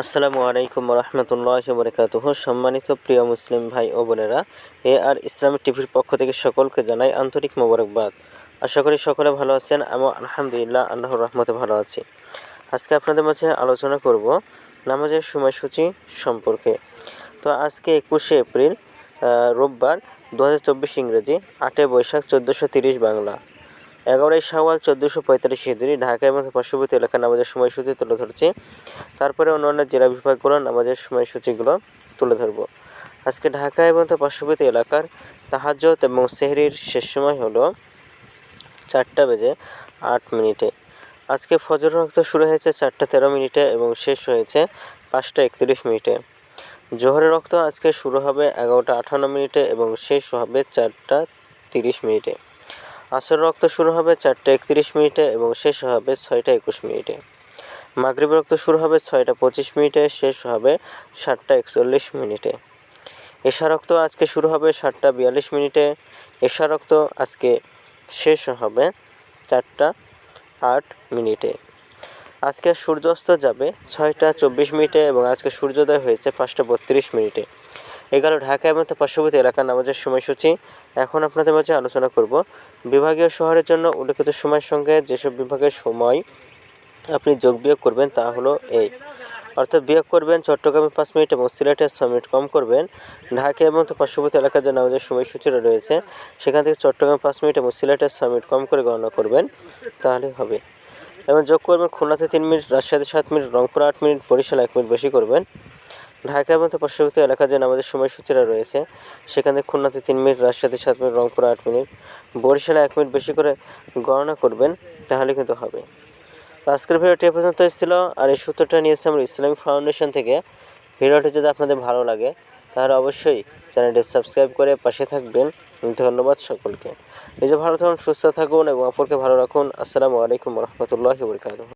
আসসালামু আলাইকুম রহমতুল্লাহ বরকাতুহ। সম্মানিত প্রিয় মুসলিম ভাই ও বোনেরা, এ আর ইসলামিক টিভির পক্ষ থেকে সকলকে জানাই আন্তরিক মোবারকবাদ। আশা করি সকলে ভালো আছেন আমি আলহামদুলিল্লাহ, আল্লাহর রহমতে ভালো আছি। আজকে আপনাদের মাঝে আলোচনা করব নামাজের সময়সূচি সম্পর্কে। তো আজকে একুশে এপ্রিল রোববার দু ইংরেজি আটে বৈশাখ, চোদ্দোশো বাংলা। এগারোই শাওয়াল চোদ্দোশো পঁয়তাল্লিশ হিজড়ি ঢাকা এবং পার্শ্ববর্তী এলাকার নামাজের সময়সূচি তুলে ধরছি। তারপরে অন্যান্য জেলা বিভাগগুলো নামাজের সময়সূচিগুলো তুলে ধরব। আজকে ঢাকা এবং তার পার্শ্ববর্তী এলাকার তাহাজ্জত এবং সেহরির শেষ সময় হলো চারটা বেজে আট মিনিটে। আজকে ফজর রক্ত শুরু হয়েছে চারটা তেরো মিনিটে এবং শেষ হয়েছে পাঁচটা একত্রিশ মিনিটে। জোহরের রক্ত আজকে শুরু হবে এগারোটা আঠান্ন মিনিটে এবং শেষ হবে চারটা তিরিশ মিনিটে। আসর রক্ত শুরু হবে চারটা একত্রিশ মিনিটে এবং শেষ হবে ছয়টা একুশ মিনিটে। মাগরিব রক্ত শুরু হবে ছয়টা পঁচিশ মিনিটে, শেষ হবে সাতটা একচল্লিশ মিনিটে। এশা রক্ত আজকে শুরু হবে সাতটা বিয়াল্লিশ মিনিটে। এশা রক্ত আজকে শেষ হবে চারটা আট মিনিটে। আজকে সূর্যাস্ত যাবে ছয়টা চব্বিশ মিনিটে এবং আজকে সূর্যোদয় হয়েছে পাঁচটা বত্রিশ মিনিটে। এগারো ঢাকা এবং তার পার্শ্ববর্তী এলাকার নামাজের সময়সূচি। এখন আপনাদের মাঝে আলোচনা করব। বিভাগীয় শহরের জন্য উল্লেখিত সময়ের সঙ্গে যেসব বিভাগের সময় আপনি যোগ বিয়োগ করবেন তা হলো এই অর্থাৎ বিয়োগ করবেন চট্টগ্রামে পাঁচ মিনিট এবং সিলেটে ছয় মিনিট কম করবেন। ঢাকা এবং পার্শ্ববর্তী এলাকার যে নামাজের সময়সূচিটা রয়েছে, সেখান থেকে চট্টগ্রামে পাঁচ মিনিট এবং সিলেটে ছয় মিনিট কম করে গণনা করবেন। তাহলে হবে। এবং যোগ করবেন খুলনাতে তিন মিনিট, রাজশাহীতে সাত মিনিট, রংপুর আট মিনিট, বরিশাল এক মিনিট বেশি করবেন। ঢাকা এবং পার্শ্ববর্তী এলাকার যে আমাদের সময়সূচিরা রয়েছে, সেখানে খুলনাতে তিন মিনিট, রাজশাহীতে সাত মিনিট, রংপুরে আট মিনিট, বরিশালে এক মিনিট বেশি করে গণনা করবেন, তাহলে কিন্তু হবে। আজকের ভিডিওটি পর্যন্ত এসেছিল আর এই সূত্রটা নিয়েছে আমরা ইসলামিক ফাউন্ডেশন থেকে। ভিডিওটি যদি আপনাদের ভালো লাগে, তাহলে অবশ্যই চ্যানেলটি সাবস্ক্রাইব করে পাশে থাকবেন। ধন্যবাদ সকলকে। নিজে ভালো থাকুন, সুস্থ থাকুন এবং অপরকে ভালো রাখুন। আসসালামু আলাইকুম রহমতুল্লাহি বরকাত